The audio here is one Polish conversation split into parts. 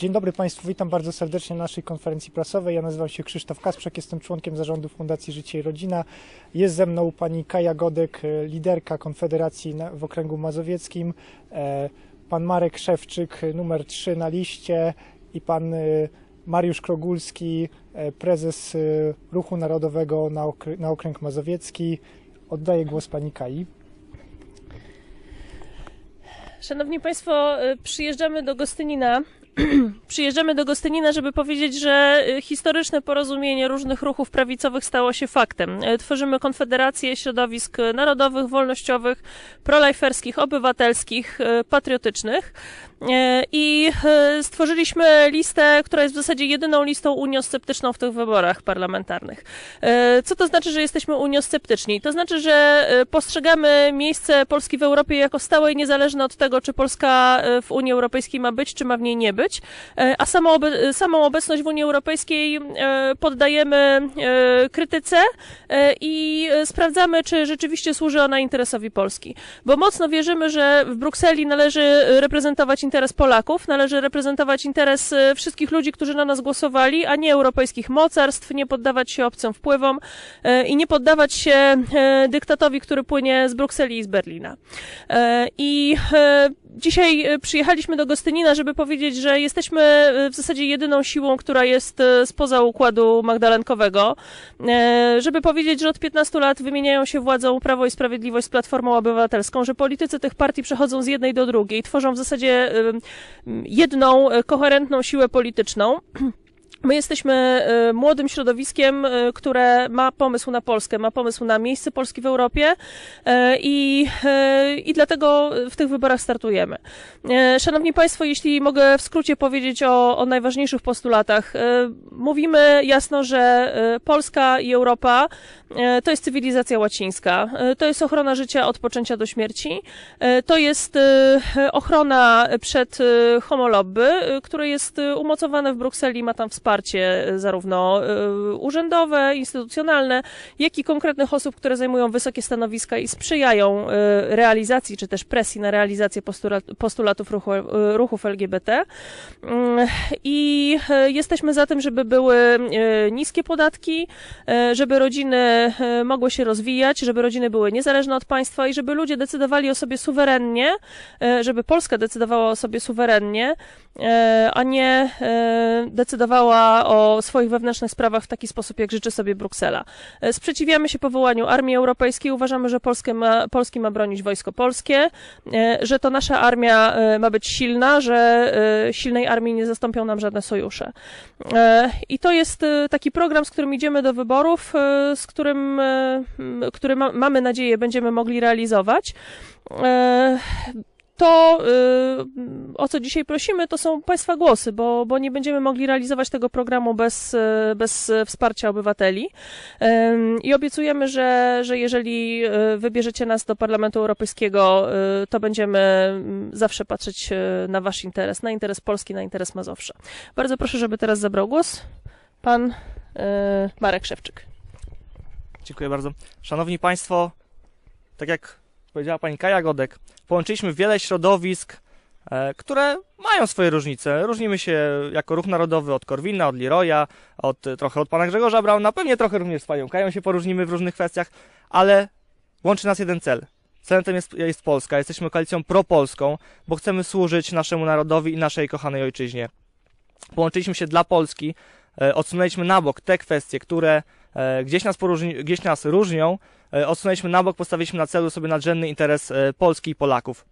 Dzień dobry Państwu, witam bardzo serdecznie na naszej konferencji prasowej. Ja nazywam się Krzysztof Kasprzak, jestem członkiem zarządu Fundacji Życie i Rodzina. Jest ze mną pani Kaja Godek, e, liderka Konfederacji w okręgu mazowieckim, e, pan Marek Szewczyk, e, numer 3 na liście i pan Mariusz Krogulski, prezes Ruchu Narodowego na, okr- na okręg mazowiecki. Oddaję głos pani Kai. Szanowni Państwo, przyjeżdżamy do Gostynina. przyjeżdżamy do Gostynina, żeby powiedzieć, że y, historyczne porozumienie różnych ruchów prawicowych stało się faktem. Y, Tworzymy konfederację środowisk narodowych, wolnościowych, prolajferskich, obywatelskich, y, patriotycznych. Y, I y, stworzyliśmy listę, która jest w zasadzie jedyną listą uniosceptyczną w tych wyborach parlamentarnych. Y, Co to znaczy, że jesteśmy uniosceptyczni? To znaczy, że y, postrzegamy miejsce Polski w Europie jako stałe i niezależne od tego, czy Polska y, w Unii Europejskiej ma być, czy ma w niej nie być. Y, A samą, obe- samą obecność w Unii Europejskiej y, poddajemy y, krytyce i sprawdzamy, czy rzeczywiście służy ona interesowi Polski. Bo mocno wierzymy, że w Brukseli należy reprezentować interes Polaków, należy reprezentować interes wszystkich ludzi, którzy na nas głosowali, a nie europejskich mocarstw, nie poddawać się obcym wpływom i nie poddawać się dyktatowi, który płynie z Brukseli i z Berlina. E, I e, dzisiaj e, przyjechaliśmy do Gostynina, żeby powiedzieć, że jesteśmy e, w zasadzie jedyną siłą, która jest e, spoza układu magdalenkowego. E, Żeby powiedzieć, że od 15 lat wymieniają się władzą Prawo i Sprawiedliwość z Platformą Obywatelską, że politycy tych partii przechodzą z jednej do drugiej, tworzą w zasadzie jedną koherentną siłę polityczną. My jesteśmy e, młodym środowiskiem, e, które ma pomysł na Polskę, ma pomysł na miejsce Polski w Europie e, i, i dlatego w tych wyborach startujemy. Szanowni Państwo, jeśli mogę w skrócie powiedzieć o, o najważniejszych postulatach. Mówimy jasno, że Polska i Europa to jest cywilizacja łacińska, to jest ochrona życia od poczęcia do śmierci, to jest ochrona przed homolobby, które jest umocowane w Brukseli, ma tam wsparcie e, zarówno e, urzędowe, instytucjonalne, jak i konkretnych osób, które zajmują wysokie stanowiska i sprzyjają e, realizacji, czy też presji na realizację postulat- postulatów ruchu, ruchów LGBT. Mm, I e, jesteśmy za tym, żeby były e, niskie podatki, e, żeby rodziny mogły się rozwijać, żeby rodziny były niezależne od państwa i żeby ludzie decydowali o sobie suwerennie, żeby Polska decydowała o sobie suwerennie, a nie decydowała o swoich wewnętrznych sprawach w taki sposób, jak życzy sobie Bruksela. Sprzeciwiamy się powołaniu Armii Europejskiej, uważamy, że Polskę ma, Polski ma bronić wojsko polskie, że to nasza armia ma być silna, że silnej armii nie zastąpią nam żadne sojusze. E, I to jest e, taki program, z którym idziemy do wyborów, e, z którym, który ma, mamy nadzieję będziemy mogli realizować. To, e, o co dzisiaj prosimy, to są Państwa głosy, bo, bo nie będziemy mogli realizować tego programu bez, e, bez wsparcia obywateli. Em, I obiecujemy, że, że jeżeli wybierzecie nas do Parlamentu Europejskiego, to będziemy mm, zawsze patrzeć na Wasz interes, na interes Polski, na interes Mazowsza. Bardzo proszę, żeby teraz zabrał głos pan Marek Szewczyk. Dziękuję bardzo. Szanowni Państwo, tak jak powiedziała Pani Kaja Godek, połączyliśmy wiele środowisk, e, które mają swoje różnice. Różnimy się jako ruch narodowy od Korwina, od Leroya, od, trochę od Pana Grzegorza Brauna, pewnie trochę również z Panią Kają się poróżnimy w różnych kwestiach, ale łączy nas jeden cel. Celem jest, jest Polska. Jesteśmy koalicją propolską, bo chcemy służyć naszemu narodowi i naszej kochanej ojczyźnie. Połączyliśmy się dla Polski, e, odsunęliśmy na bok te kwestie, które gdzieś nas, poróżni, gdzieś nas różnią, e, odsunęliśmy na bok, postawiliśmy na celu sobie nadrzędny interes e, Polski i Polaków.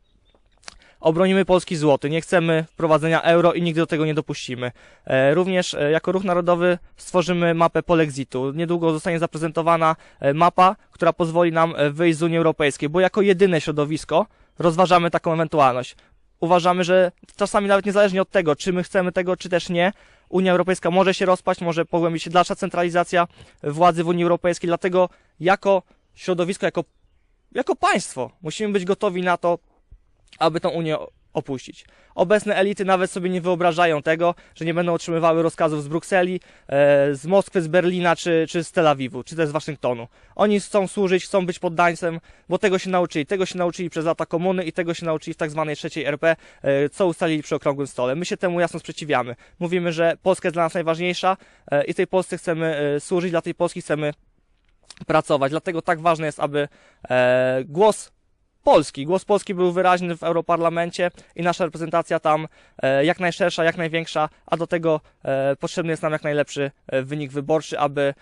Obronimy polski złoty, nie chcemy wprowadzenia euro i nigdy do tego nie dopuścimy. E, Również e, jako ruch narodowy stworzymy mapę polexitu. Niedługo zostanie zaprezentowana e, mapa, która pozwoli nam e, wyjść z Unii Europejskiej, bo jako jedyne środowisko rozważamy taką ewentualność. Uważamy, że czasami nawet niezależnie od tego, czy my chcemy tego, czy też nie, Unia Europejska może się rozpaść, może pogłębić się dalsza centralizacja władzy w Unii Europejskiej, dlatego jako środowisko, jako, jako państwo musimy być gotowi na to, aby tą Unię opuścić. Obecne elity nawet sobie nie wyobrażają tego, że nie będą otrzymywały rozkazów z Brukseli, e, z Moskwy, z Berlina czy, czy z Tel Awiwu, czy też z Waszyngtonu. Oni chcą służyć, chcą być poddańcem, bo tego się nauczyli. Tego się nauczyli przez lata komuny i tego się nauczyli w tak zwanej trzeciej RP, e, co ustalili przy okrągłym stole. My się temu jasno sprzeciwiamy. Mówimy, że Polska jest dla nas najważniejsza e, i tej Polsce chcemy służyć, dla tej Polski chcemy pracować. Dlatego tak ważne jest, aby głos Polski, głos Polski był wyraźny w Europarlamencie i nasza reprezentacja tam e, jak najszersza, jak największa, a do tego e, potrzebny jest nam jak najlepszy e, wynik wyborczy, aby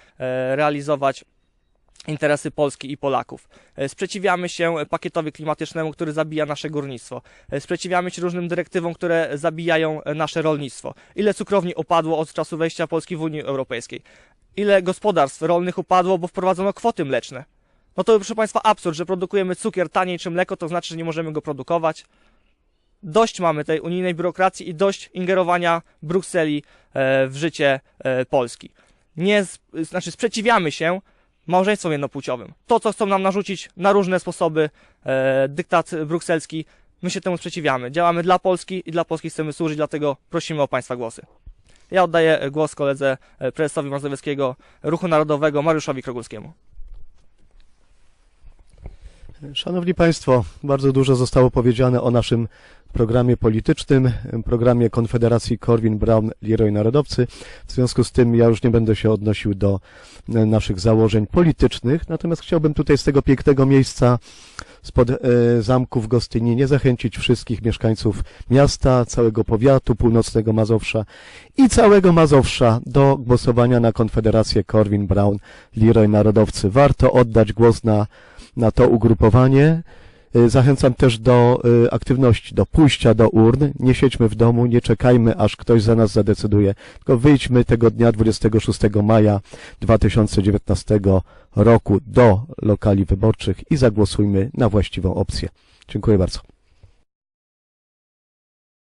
realizować interesy Polski i Polaków. Sprzeciwiamy się pakietowi klimatycznemu, który zabija nasze górnictwo. Sprzeciwiamy się różnym dyrektywom, które zabijają nasze rolnictwo. Ile cukrowni opadło od czasu wejścia Polski w Unii Europejskiej? Ile gospodarstw rolnych upadło, bo wprowadzono kwoty mleczne? No to proszę Państwa absurd, że produkujemy cukier taniej czy mleko, to znaczy, że nie możemy go produkować. Dość mamy tej unijnej biurokracji i dość ingerowania Brukseli e, w życie e, Polski. Nie, znaczy sprzeciwiamy się małżeństwom jednopłciowym. To, co chcą nam narzucić na różne sposoby, e, dyktat brukselski, my się temu sprzeciwiamy. Działamy dla Polski i dla Polski chcemy służyć, dlatego prosimy o Państwa głosy. Ja oddaję głos koledze prezesowi Mazowieckiego Ruchu Narodowego Mariuszowi Krogulskiemu. Szanowni Państwo, bardzo dużo zostało powiedziane o naszym programie politycznym, programie Konfederacji Korwin-Brown Leroy Narodowcy. W związku z tym ja już nie będę się odnosił do e, naszych założeń politycznych, natomiast chciałbym tutaj z tego pięknego miejsca spod e, zamku w Gostyninie zachęcić wszystkich mieszkańców miasta, całego powiatu północnego Mazowsza i całego Mazowsza do głosowania na Konfederację Korwin-Brown Leroy Narodowcy. Warto oddać głos na na to ugrupowanie. Y, Zachęcam też do y, aktywności, do pójścia do urn. Nie siedźmy w domu, nie czekajmy, aż ktoś za nas zadecyduje, tylko wyjdźmy tego dnia 26 maja 2019 roku do lokali wyborczych i zagłosujmy na właściwą opcję. Dziękuję bardzo.